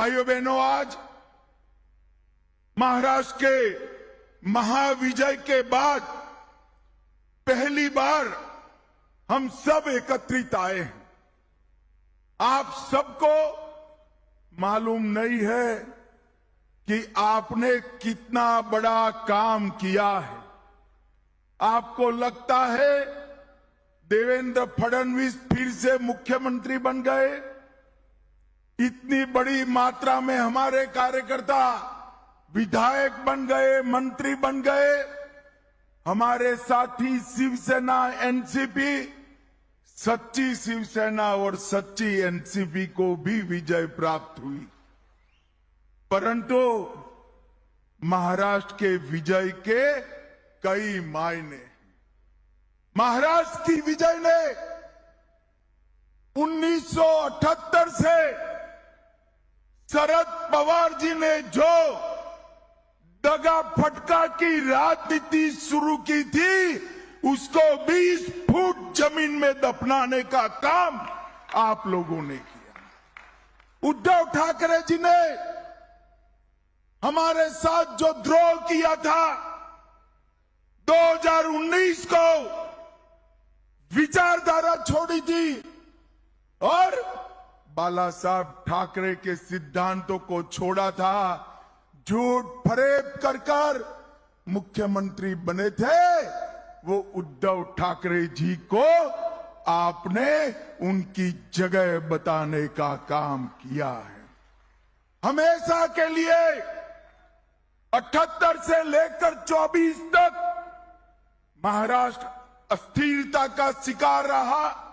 भाइयों बहनों, आज महाराष्ट्र के महाविजय के बाद पहली बार हम सब एकत्रित आए हैं। आप सबको मालूम नहीं है कि आपने कितना बड़ा काम किया है। आपको लगता है देवेंद्र फडणवीस फिर से मुख्यमंत्री बन गए? इतनी बड़ी मात्रा में हमारे कार्यकर्ता विधायक बन गए, मंत्री बन गए, हमारे साथी शिवसेना, एनसीपी, सच्ची शिवसेना और सच्ची एनसीपी को भी विजय प्राप्त हुई। परंतु महाराष्ट्र के विजय के कई मायने महाराष्ट्र की विजय ने 1978 से शरद पवार जी ने जो दगा फटका की राजनीति शुरू की थी, उसको 20 फुट ज़मीन में दफनाने का काम आप लोगों ने किया। उद्धव ठाकरे जी ने हमारे साथ जो द्रोह किया था 2019 को विचारधारा छोड़ी थी और बाला साहब ठाकरे के सिद्धांतों को छोड़ा था, झूठ फरेब कर कर मुख्यमंत्री बने थे। वो उद्धव ठाकरे जी को आपने उनकी जगह बताने का काम किया है। हमेशा के लिए 78 से लेकर 24 तक महाराष्ट्र अस्थिरता का शिकार रहा।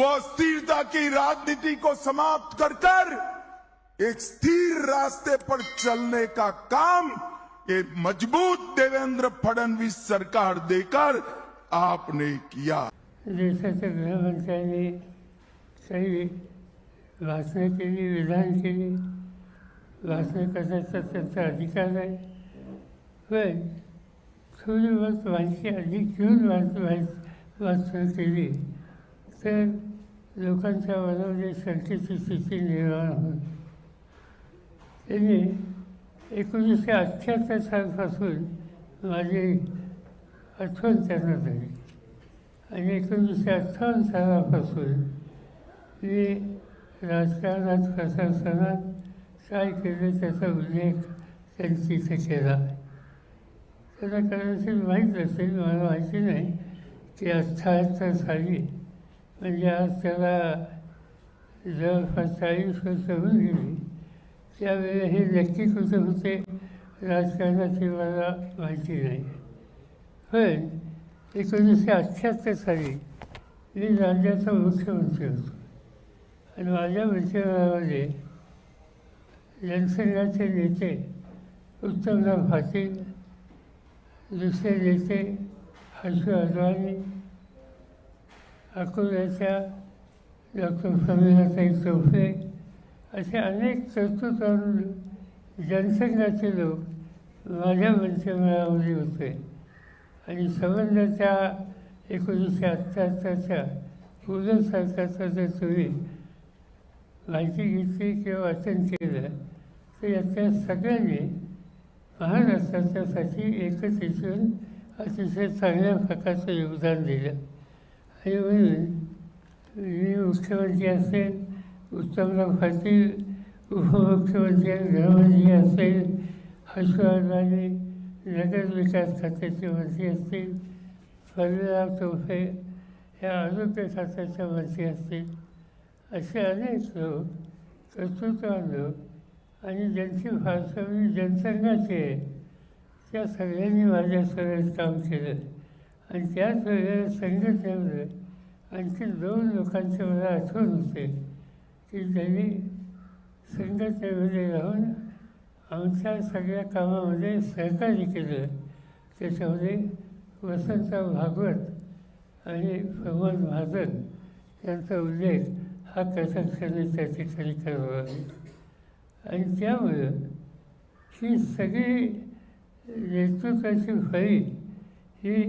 वो अस्थिरता की राजनीति को समाप्त कर कर एक स्थिर रास्ते पर चलने का काम ये मज़बूत देवेंद्र फडणवीस सरकार देकर आपने किया। जैसे देशाच्या गृहमंत्र्यांनी काही भाषणं केली विधान के केली भाषण करण्याचा त्यांचा अधिकार आहे पण थोडी बहुत माहिती अधिक घेऊन वाच वाचणं केली तर लोकांच्या मनामध्ये शंकेची स्थिती निर्माण होईल त्यांनी एकोणीसशे अठ्ठ्याहत्तर सालपासून माझी आठवण त्यांना झाली. आणि एकोणीसशे अठ्ठावन्न सालापासून मी राजकारणात प्रशासनात काय केलं त्याचा उल्लेख त्यांनी तिथे केला. त्यांना कदाचित माहीत असेल मला माहिती नाही की अठ्ठ्याहत्तर साली म्हणजे आज त्याला जवळपास चाळीस वर्ष होऊन गेली त्यावेळेला हे नक्की कुठे होते राजकारणाची मला माहिती नाही. पण एकोणीसशे अठ्ठ्याहत्तर साली मी राज्याचा मुख्यमंत्री होतो. आणि माझ्या मंत्रिमंडळामध्ये जनसंघाचे नेते उत्तमराव पाटील दुसरे नेते हर्ष अडवाणी अकोल्याच्या डॉक्टर प्रमिलाताई चौफे असे अनेक कर्तृत्वान जनसंघाचे लोक माझ्या मंत्रिमंडळामध्ये होते. आणि संबंधाच्या एकोणीसशे अठ्ठ्याहत्तरच्या पूर्ण सरकारचा जर तुम्ही माहिती घेतली किंवा वाचन केलं तर यातल्या सगळ्यांनी महाराष्ट्राच्यासाठी एकच येऊन अतिशय चांगल्या प्रकारचं योगदान दिलं. आणि म्हणून मी मुख्यमंत्री असेल उत्तमराव पाटील उपमुख्यमंत्री आणि गृहमंत्री असेल हर्षवर्धनाने नगर विकास खात्याचे मंत्री असतील फडणराव चौफे या आरोग्य खात्याच्या मंत्री असतील असे अनेक लोक कर्तृत्वान लोक आणि ज्यांची फारसवणी जनसंघाची आहे त्या सगळ्यांनी माझ्या सगळ्यात काम केलं आणि त्याच वेळेला संघटनेमध्ये आणखी दोन लोकांचे मला आठवण होते. की त्यांनी संघटनेमध्ये राहून आमच्या सगळ्या कामामध्ये सहकार्य केलं. त्याच्यामध्ये वसंतराव भागवत आणि प्रमोद महाजन यांचा उल्लेख हा कथाक्षणे त्या ठिकाणी करावा आणि त्यामुळं ही सगळी नेतृत्वाची फळी ही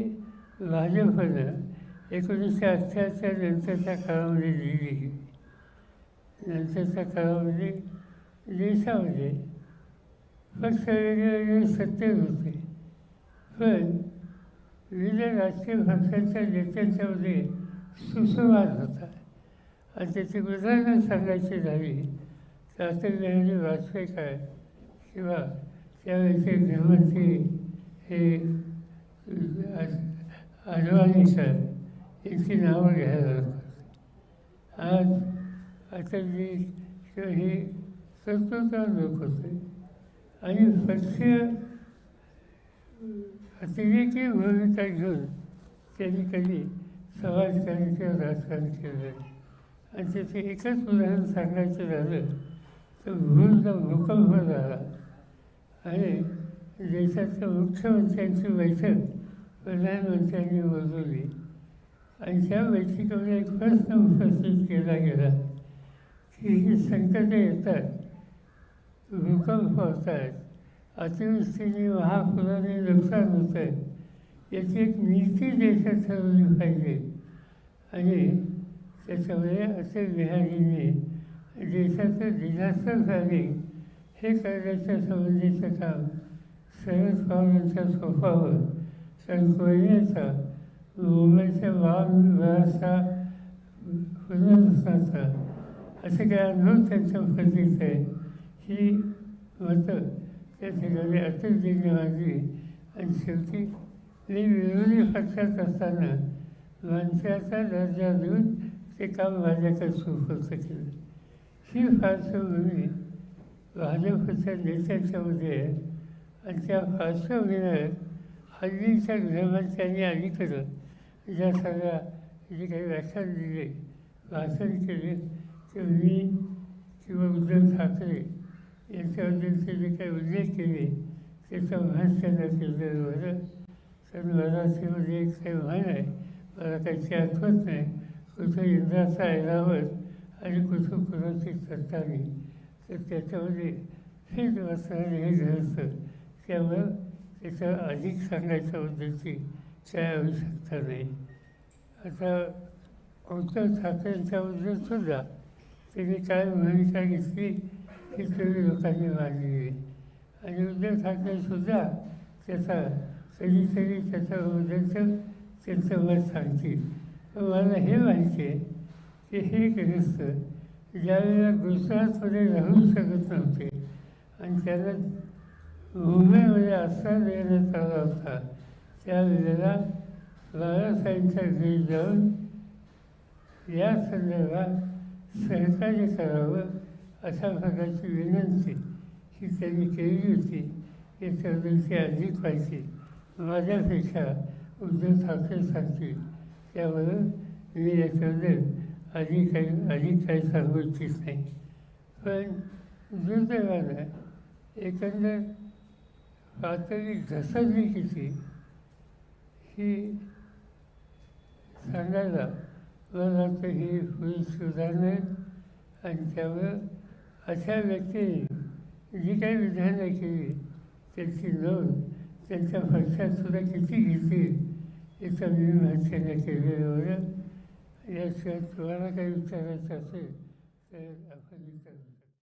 भाजपनं एकोणीसशे अठ्ठ्याहत्तर नंतरच्या काळामध्ये लिहिली. नंतरच्या काळामध्ये देशामध्ये पक्ष वेगवेगळे सत्तेत होते. पण विविध राजकीय पक्षांच्या नेत्यांच्यामध्ये सुसंवाद होता. आणि त्याची उदाहरणं सांगायची झाली तर अटल बिहारी वाजपेयी काय किंवा त्यावेळेचे गृहमंत्री हे अडवाणी सर यांची नावं घ्यायला लागतात. आज अटलजी हे कर्तृत्व लोक होते. आणि पक्षीय अतिरेकी भूमिका घेऊन त्यांनी कधी समाजकारण किंवा राजकारण केलं आणि त्याचं एकच उदाहरण सांगायचं झालं तर भूलचा भूकंप झाला. आणि देशाच्या मुख्यमंत्र्यांची बैठक प्रधानमंत्र्यांनी बोलवली आणि त्या बैठकीमध्ये एक प्रश्न उपस्थित केला गेला की ही संकटं येतात भूकंप होत आहेत अतिवृष्टीने महापुराने नुकसान होत आहे याची एक नीती देशात ठरवली पाहिजे. आणि त्याच्यामुळे असे बिहारीने देशाचं डिझास्टर प्लॅनिंग हे करण्याच्या संबंधीचं काम शरद पवारांच्या सोपावर कारण कोयनेचा मुंबईच्या वाहन व्यवस्था असं असे अनुभव त्यांच्या पतीचं आहे ही मतं त्या ठिकाणी अटलजींनी मांडली आणि शेवटी मी विरोधी पक्षात असताना माणसाचा दर्जा देऊन ते काम माझ्याकडे सुपूर्द केलं ही पार्श्वभूमी भाजपच्या नेत्यांच्यामध्ये आहे आणि त्या पार्श्वभूमीवर हल्लीच्या गृहमंत्र्यांनी अलीकडं ज्या सगळ्या जे काही व्याख्यान दिले भाषण केले ते मी किंवा उद्धव ठाकरे यांच्याबद्दलचे जे काही उल्लेख केले त्याचं त्यांना केलेलं होतं. तर मराठीमध्ये एक काही म्हण आहे मला काही आठवत नाही कुठं इंद्राचा ऐरावत आणि कुठं कुणाची सत्तानी तर त्याच्यामध्ये हे वाचणारे हे घडतं त्यामुळं त्याचं अधिक सांगायच्या उद्देशी काय आवश्यकता नाही. आता उद्धव ठाकरेंच्याबद्दल सुद्धा त्यांनी काय भूमिका घेतली ही सगळी लोकांनी मांडलेली आहे. आणि उद्धव ठाकरेसुद्धा त्याचा कधीतरी त्याच्याबद्दलचं त्यांचं मत सांगतील. पण मला हे माहिती आहे की हे ग्रस्त ज्यावेळेला गुजरातमध्ये राहू शकत नव्हते आणि त्याला त्यांना म्हणजे मुंबईमध्ये आश्रय देण्यात आला होता त्यावेळेला बाळासाहेबांच्या घरी जाऊन या संदर्भात सहकार्य करावं अशा प्रकारची विनंती ही त्यांनी केली होती. हे सर्वांची अधिक माहिती माझ्यापेक्षा उद्धव ठाकरे सांगतील त्यामुळं मी याच्याबद्दल अधिक काही अधिक काही सांगू इच्छित नाही. पण दुर्दैवानं एकंदर पातळी घसरली किती ही सांगायला मला वाटतं ही होईल सुधारणा आणि त्यामुळं अशा व्यक्तीने जी काही विधानं केली त्यांची नोंद त्यांच्या पक्षात सुद्धा किती घेतील याचं मी भाषेने केलेलं होतं याशिवाय तुम्हाला काही विचारायचं असेल तर